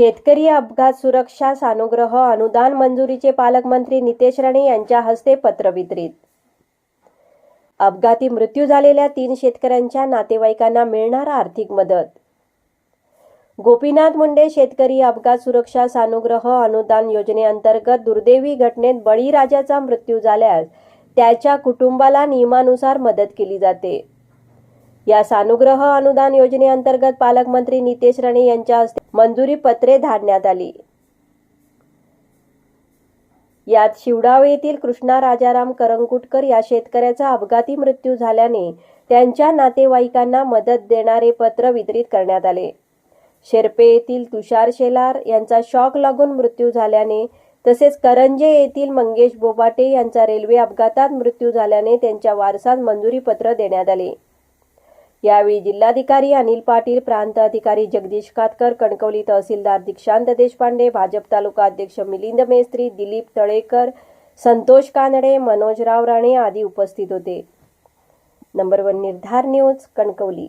शेतकरी अपघात सुरक्षा सानुग्रह अनुदान मंजुरीचे पालकमंत्री नितेश राणे यांच्या हस्ते पत्र वितरित. अपघाती मृत्यू झालेल्या तीन शेतकऱ्यांच्या नातेवाईकांना मिळणार आर्थिक मदत. गोपीनाथ मुंडे शेतकरी अपघात सुरक्षा सानुग्रह अनुदान योजनेअंतर्गत दुर्दैवी घटनेत बळीराजाचा मृत्यू झाल्यास त्याच्या कुटुंबाला नियमानुसार मदत केली जाते. या सानुग्रह अनुदान योजनेअंतर्गत पालकमंत्री नितेश राणे यांच्या हस्ते मंजुरी पत्रे धाडण्यात आली. यात शिवडाव येथील कृष्णा राजाराम करंगुटकर या शेतकऱ्याचा अपघाती मृत्यू झाल्याने त्यांच्या नातेवाईकांना मदत देणारे पत्र वितरित करण्यात आले. शेर्पे येथील तुषार शेलार यांचा शॉक लागून मृत्यू झाल्याने तसेच करंजे येथील मंगेश बोबाटे यांचा रेल्वे अपघातात मृत्यू झाल्याने त्यांच्या वारसात मंजुरी पत्र देण्यात आले. यावेळी जिल्हाधिकारी अनिल पाटील प्रांत अधिकारी जगदीश कातकर कणकवली तहसीलदार दीक्षांत देशपांडे भाजप तालुका अध्यक्ष मिलिंद मेस्त्री दिलीप तळेकर संतोष कानडे मनोजराव राणे आदी उपस्थित होते. Number one Nirdhar news Kankavli.